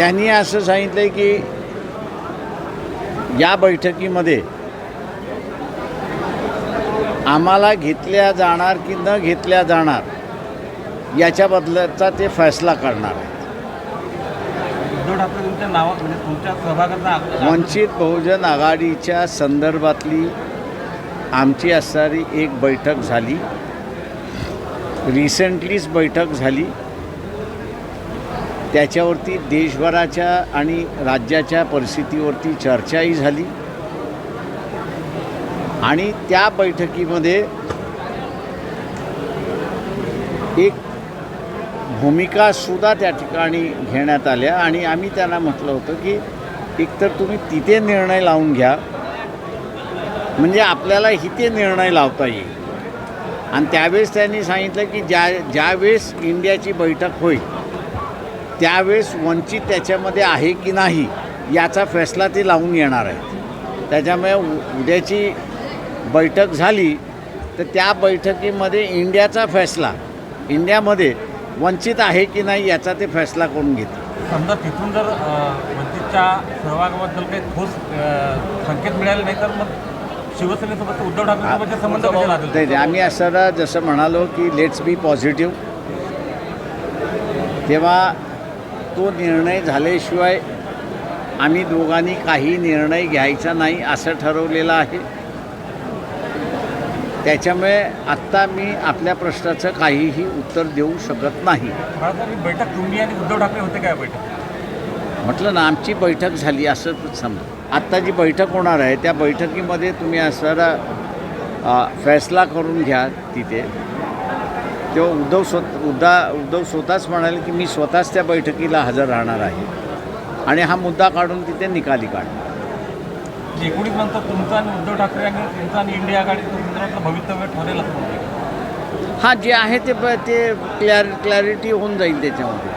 त्यांनी असं सांगितलं की या बैठकीमध्ये आम्हाला घेतल्या जाणार की न घेतल्या जाणार याच्याबद्दलचा ते फैसला करणार आहे म्हणजे आक- वंचित बहुजन आघाडीच्या संदर्भातली आमची असणारी एक बैठक झाली. रिसेंटलीच बैठक झाली. त्याच्यावरती देशभराच्या आणि राज्याच्या परिस्थितीवरती चर्चाही झाली. आणि त्या बैठकीमध्ये एक भूमिकासुद्धा त्या ठिकाणी घेण्यात आल्या. आणि आम्ही त्यांना म्हटलं होतं की एकतर तुम्ही तिथे निर्णय लावून घ्या. म्हणजे आपल्याला इथे निर्णय लावता येईल. आणि त्यावेळेस त्यांनी सांगितलं की ज्या ज्यावेळेस इंडियाची बैठक होईल त्यावेळेस वंचित त्याच्यामध्ये आहे की नाही याचा फैसला ते लावून येणार आहे त्याच्यामुळे उद्याची बैठक झाली तर त्या बैठकीमध्ये इंडियाचा फैसला इंडियामध्ये वंचित आहे की नाही याचा ते फैसला करून घेतील? समजा तिथून जर वंचितच्या सहभागाबद्दल काही ठोस संकेत मिळाले नाही तर मग शिवसेनेसोबत उद्धव ठाकरेंसोबतचे संबंध नाही, आम्ही असं जसं म्हणालो की लेट्स बी पॉझिटिव्ह तेव्हा तो निर्णय झाल्याशिवाय आम्ही दोघांनी काही निर्णय घ्यायचा नाही असं ठरवलेलं आहे. त्याच्यामुळे आत्ता मी आपल्या प्रश्नाचं काहीही उत्तर देऊ शकत नाही. ही बैठक तुम्ही आणि उद्धव ठाकरे होते काय बैठक? म्हटलं ना आमची बैठक झाली असं समजा. आत्ता जी बैठक होणार आहे त्या बैठकीमध्ये तुम्ही असणारा फैसला करून घ्या तिथे. तेव्हा उद्धव स्वत उद्धा उद्धव स्वतःच म्हणाले की मी स्वतःच त्या बैठकीला हजर राहणार आहे. आणि हा मुद्दा काढून तिथे निकाली काढणार. एकोणीस नंतर तुमचं आणि उद्धव ठाकरे आणि तुमचं आणि इंडिया आघाडीचं संदर्भातलं भवितव्य ठरेल हा जे आहे ते ते क्लॅर क्लॅरिटी होऊन जाईल त्याच्यामध्ये.